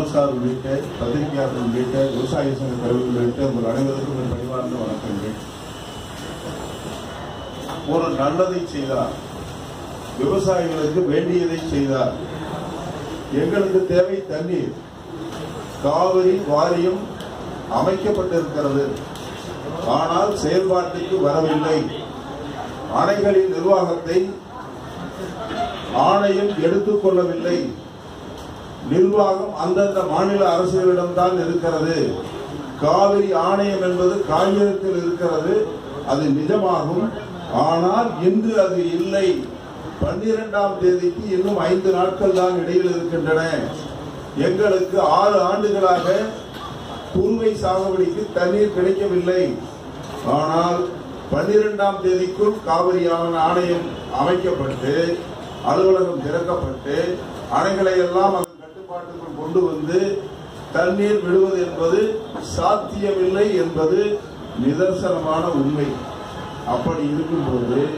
உஷார் உள்ளிட்ட பத்திரிகையாளர்கள் உள்ளிட்ட விவசாய சங்க தலைவர்கள் உள்ளிட்ட உங்கள் அனைவருக்கும் என் பணிவார்ந்த வணக்கங்கள். ஒரு நல்லதை செய்தார். விவசாயிகளுக்கு வேண்டியதை செய்தார். எங்களுக்கு தேவை தண்ணீர். காவிரி வாரியம் அமைக்கப்பட்டிருக்கிறது. ஆனால் செயல்பாட்டுக்கு வரவில்லை. அணைகளின் நிர்வாகத்தை ஆணையம் எடுத்துக் கொள்ளவில்லை. நிர்வாகம் அந்தந்த மாநில அரசுகளிடம்தான் இருக்கிறது. காவிரி ஆணையம் என்பது காகிதத்தில் இருக்கிறது. அது நிஜமாகும். ஆனால் இன்று அது இல்லை. பன்னிரெண்டாம் தேதிக்கு இன்னும் ஐந்து நாட்கள் தான் இடையில் இருக்கின்றன. எங்களுக்கு ஆறு ஆண்டுகளாக குறுவை சாகுபடிக்கு தண்ணீர் கிடைக்கவில்லை. ஆனால் பன்னிரெண்டாம் தேதிக்குள் காவிரி ஆணையம் அமைக்கப்பட்டு அலுவலகம் திறக்கப்பட்டு அணைகளை எல்லாம் கட்டுப்பாட்டுக்குள் கொண்டு வந்து தண்ணீர் விடுவது என்பது சாத்தியமில்லை என்பது நிதர்சனமான உண்மை. அப்படி இருக்கும்போது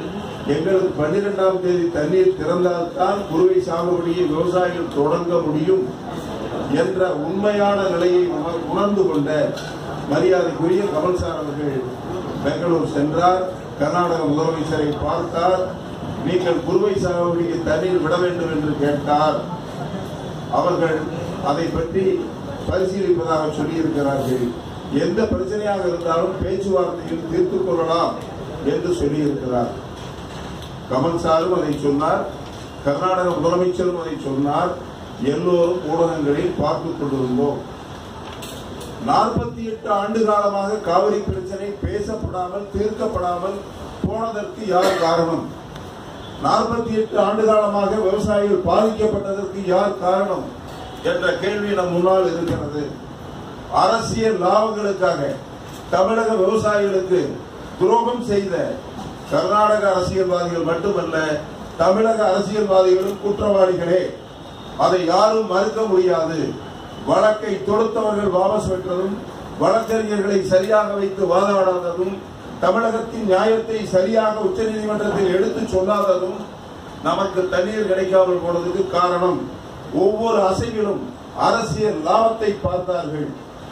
எங்களுக்கு பன்னிரெண்டாம் தேதி தண்ணீர் திறந்தால்தான் குறுவை சாகுபடியை விவசாயிகள் தொடங்க முடியும் என்ற உண்மையான நிலையை உணர்- உணர்ந்து கொண்ட மரியாதைக்குரிய கமல் சார் அவர்கள் பெங்களூர் சென்றார். கர்நாடக முதலமைச்சரை பார்த்தார். நீங்கள் குறுவை சாகுபடிக்கு தண்ணீர் விட வேண்டும் என்று கேட்டார். அவர்கள் அதை பற்றி பரிசீலிப்பதாக சொல்லியிருக்கிறார்கள். எந்த பிரச்சனையாக இருந்தாலும் பேச்சுவார்த்தையில் தீர்த்துக் கொள்ளலாம் என்று சொல்லியிருக்கிறார். கமல் சாரும் அதை சொன்னார். கர்நாடக முதலமைச்சரும் அதை சொன்னார். எல்லோரும் ஊடகங்களில் பார்த்துக் கொண்டிருந்தோம். நாற்பத்தி எட்டு ஆண்டு காலமாக காவிரி பிரச்சனை பேசப்படாமல் தீர்க்கப்படாமல் போனதற்கு யார் காரணம்? நாற்பத்தி எட்டு ஆண்டு காலமாக விவசாயிகள் பாதிக்கப்பட்டதற்கு யார் காரணம் என்ற கேள்வி நம் முன்னால் இருக்கிறது. அரசியல் லாபங்களுக்காக தமிழக விவசாயிகளுக்கு துரோகம் செய்த கர்நாடக அரசியல்வாதிகள் மட்டுமல்ல தமிழக அரசியல்வாதிகளும் குற்றவாளிகளே. அதை யாரும் மறுக்க முடியாது. வழக்கை தொடுத்தவர்கள் வாபஸ் பெற்றதும் வழக்கறிஞர்களை சரியாக வைத்து வாதாடாததும் தமிழகத்தின் நியாயத்தை சரியாக உச்சநீதிமன்றத்தில் எடுத்துச் சொல்லாததும் நமக்கு தண்ணீர் கிடைக்காமல் போனதுக்கு காரணம் ஒவ்வொரு அசைவிலும் அரசியல் லாபத்தை பார்த்தார்கள்.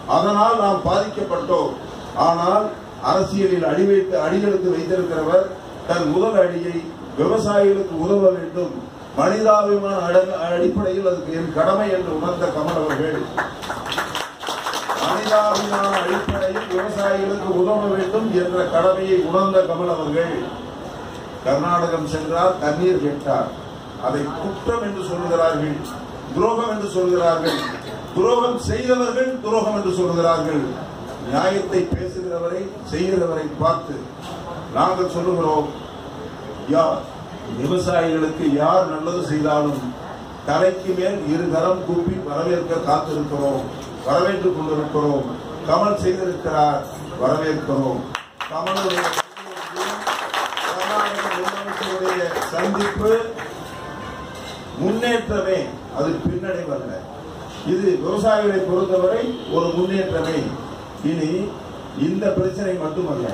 அதனால் நாம் பாதிக்கப்பட்டோம். ஆனால் அரசியலில் அடிவைத்து அடியெடுத்து வைத்திருக்கிறவர் தன் முதல் அடியை விவசாயிகளுக்கு உதவ வேண்டும். மனிதாபிமான அட- அடிப்படையில் அதுக்கு என் கடமை என்று உணர்ந்த கமல் அவர்கள். மனிதாபிமான அடிப்படையில் விவசாயிகளுக்கு உதவ வேண்டும் என்ற கடமையை உணர்ந்த கமல் அவர்கள் கர்நாடகம் சென்றார் தண்ணீர் கேட்டார். அதை குற்றம் என்று சொல்கிறார்கள் துரோகம் என்று சொல்கிறார்கள். துரோகம் செய்தவர்கள் துரோகம் என்று சொல்கிறார்கள். நியாயத்தை பேசுகிறவரை செய்கிறவரை பார்த்து நாங்கள் சொல்லுகிறோம் யார் விவசாயிகளுக்கு யார் நல்லது செய்தாலும் தலைக்கு மேல் இரு கரம் கூப்பி வரவேற்க காத்திருக்கிறோம். வரவேற்றுக் கொண்டிருக்கிறோம் கமல் செய்திருக்கிறார். வரவேற்கிறோம். கமலுடைய முதலமைச்சருடைய சந்திப்பு முன்னேற்றமே. அது பின்னடைவல்ல இது விவசாயிகளை பொறுத்தவரை ஒரு முன்னேற்றமே. இனி இந்த பிரச்சனை மட்டுமல்ல.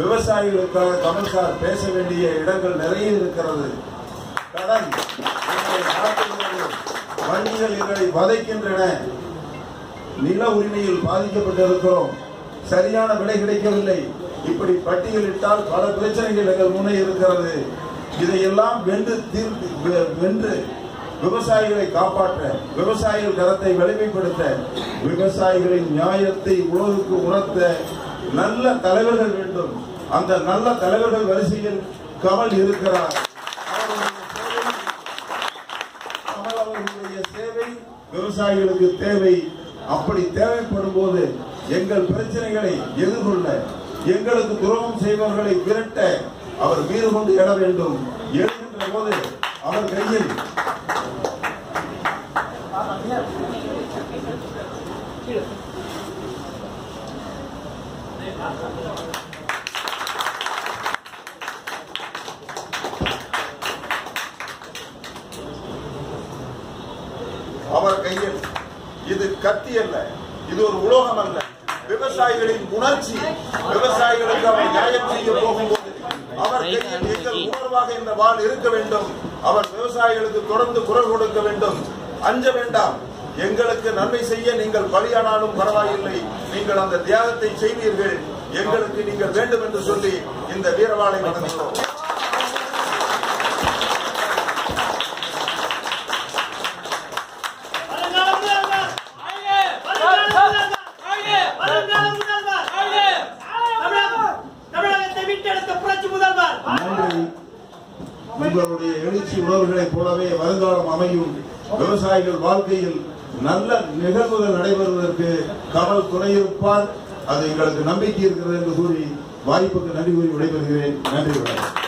விவசாயிகளுக்காக கமல் சார் பேச வேண்டிய இடங்கள் நிறைய இருக்கிறது. கடன் வங்கிகள் எங்களை வதைக்கின்றன. நில உரிமையில் பாதிக்கப்பட்டிருக்கிறோம். சரியான விலை கிடைக்கவில்லை. இப்படி பட்டியலிட்டால் பல பிரச்சனைகள் எங்கள் முன்னே இருக்கிறது. இதையெல்லாம் வென்று தீர்த்து வென்று விவசாயிகளை காப்பாற்ற விவசாயிகள் கரத்தை வலிமைப்படுத்த விவசாயிகளின் நியாயத்தை உலகுக்கு உணர்த்த நல்ல தலைவர்கள் வேண்டும். அந்த நல்ல தலைவர்கள் வரிசையில் கமல் இருக்கிறார். கமல் அவர்களுடைய சேவை விவசாயிகளுக்கு தேவை. அப்படி தேவைப்படும் போது எங்கள் பிரச்சனைகளை எதிர்கொள்ள எங்களுக்கு துரோகம் செய்பவர்களை விரட்ட அவர் வீறு கொண்டு எழ வேண்டும். எழுகின்ற போது அவர் கையில் அவர் கையில் இது கத்தி அல்ல. இது ஒரு உலோகம் அல்ல. விவசாயிகளின் உணர்ச்சி விவசாயிகளுக்கு அவர் நியாயம் செய்ய போகும்போது அவர் கையில் எங்கள் உணர்வாக இந்த வாழ் இருக்க வேண்டும். அவர் விவசாயிகளுக்கு தொடர்ந்து குரல் கொடுக்க வேண்டும். அஞ்ச வேண்டாம். எங்களுக்கு நன்மை செய்ய நீங்கள் பலியானாலும் பரவாயில்லை. நீங்கள் அந்த தியாகத்தை செய்வீர்கள். எங்களுக்கு நீங்கள் வேண்டும் என்று சொல்லி இந்த வீரவாளை வணங்குகிறோம் நன்றி. உங்களுடைய எழுச்சி உணர்வுகளைப் போலவே வருங்காலம் அமையும். விவசாயிகள் வாழ்க்கையில் நல்ல நிகழ்வுகள் நடைபெறுவதற்கு கடல் துணையிருப்பார் அது எங்களுக்கு நம்பிக்கை இருக்கிறது என்று கூறி வாய்ப்புக்கு நன்றி கூறி விடைபெறுகிறேன். நன்றி வணக்கம்.